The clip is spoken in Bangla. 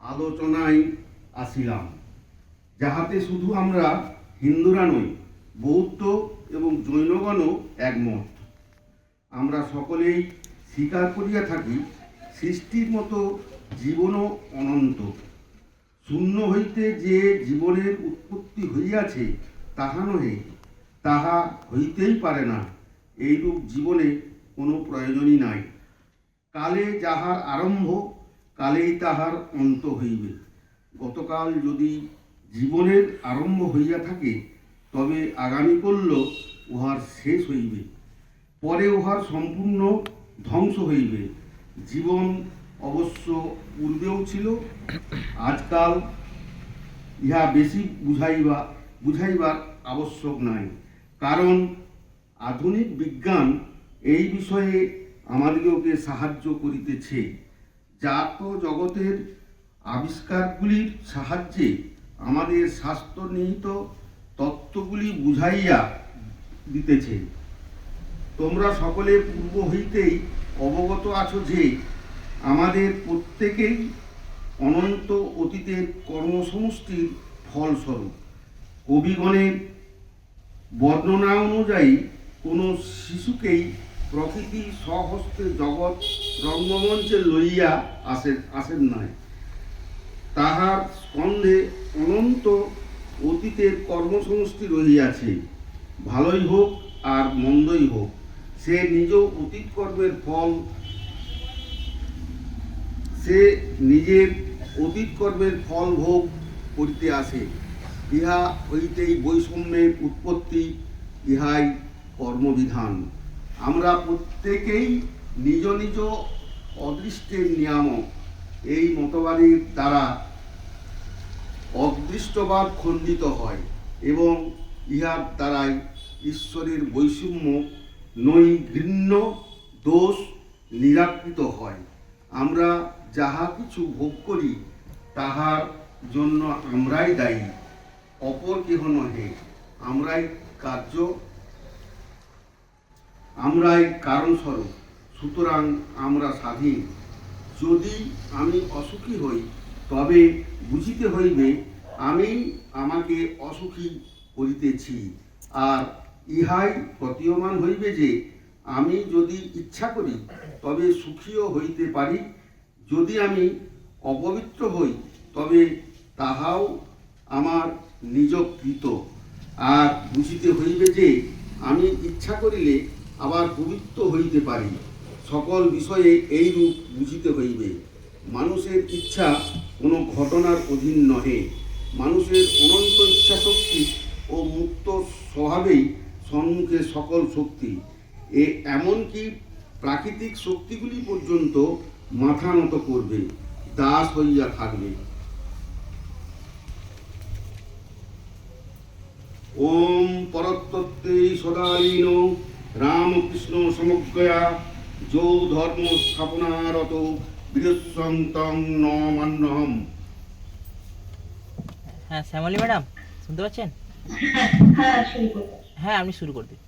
আলোচনায় আসিলাম, যাহাতে শুধু আমরা হিন্দুরা নই, বৌদ্ধ এবং জৈনগণও একমত। আমরা সকলেই স্বীকার করিয়া থাকি, সৃষ্টির মতো জীবনও অনন্ত। শূন্য হইতে যে জীবনের উৎপত্তি হইয়াছে, তাহা নহে, তাহা হইতেই পারে না, এইরূপ জীবনে কোনো প্রয়োজনই নাই। কালে যাহার আরম্ভ কালেই তাহার অন্ত হইবে। গতকাল যদি জীবনের আরম্ভ হইয়া থাকে, তবে আগামী করল উহার শেষ হইবে। পরে উহার সম্পূর্ণ ধ্বংস হইবে। জীবন অবশ্য পূর্বেও ছিল, আজকাল ইহা বেশি বুঝাইবা, বুঝাইবার আবশ্যক নাই। কারণ আধুনিক বিজ্ঞান এই বিষয়ে আমাদিগকে সাহায্য করিতেছে। জাত জগতের আবিষ্কারগুলির সাহায্যে আমাদের স্বাস্থ্য নিহিত তত্ত্বগুলি বুঝাইয়া দিতেছে। তোমরা সকলে পূর্ব হইতেই অবগত আছো যে, আমাদের প্রত্যেকেই অনন্ত অতীতের কর্মসমষ্টির ফলস্বরূপ। কবিগণের বর্ণনা অনুযায়ী কোনো শিশুকেই প্রকৃতি স্বহস্তে জগৎ রঙ্গমঞ্চে লইয়া আসেন আসেন নাই। তাহার স্কন্ধে অনন্ত অতীতের কর্মসমষ্টি রহিয়াছে। ভালোই হোক আর মন্দই হোক, সে নিজ অতীত কর্মের ফল সে নিজের অতীত কর্মের ফল ভোগ করিতে আসে। ইহা হইতেই বৈষম্যের উৎপত্তি, ইহাই কর্মবিধান। আমরা প্রত্যেকেই নিজ নিজ অদৃষ্টের নিয়ামক। এই মতবাদের দ্বারা অদৃষ্টবাদ খণ্ডিত হয় এবং ইহার দ্বারাই ঈশ্বরের বৈষম্য নৈঘৃণ্য দোষ নিরাকৃত হয়। আমরা যাহা কিছু ভোগ করি, তাহার জন্য আমরাই দায়ী, অপর কেহ নহে। আমরাই কার্য আমরাই কারণস্বরূপ। সুতরাং আমরা স্বাধীন। যদি আমি অসুখী হই, তবে বুঝিতে হইবে আমি আমাকে অসুখী করিতেছি। আর ইহাই প্রতীয়মান হইবে যে, আমি যদি ইচ্ছা করি, তবে সুখীও হইতে পারি। যদি আমি অপবিত্র হই, তবে তাহাও আমার নিজকৃত। আর বুঝিতে হইবে যে, আমি ইচ্ছা করিলে আবার পবিত্র হইতে পারি সকল বিষয়ে এইরূপ বুঝিতে হইবে। মানুষের ইচ্ছা কোনো ঘটনার অধীন নহে। মানুষের অনন্ত ইচ্ছা শক্তি ও মুক্ত স্বভাবেই সম্মুখে সকল শক্তি। এ এমনকি প্রাকৃতিক শক্তিগুলি পর্যন্ত মাথা নত করবে, দাস হইয়া থাকবে। ওম পরতত্ত্বে সদালীন রামকৃষ্ণ সমজ্ঞয়া যৌ ধর্ম স্থাপনারত বীরসন্তং ন মান্যহম হ্যাঁ শ্যামলী ম্যাডাম শুনতে পাচ্ছেন? হ্যাঁ শুরু করো হ্যাঁ আপনি শুরু করে দিন।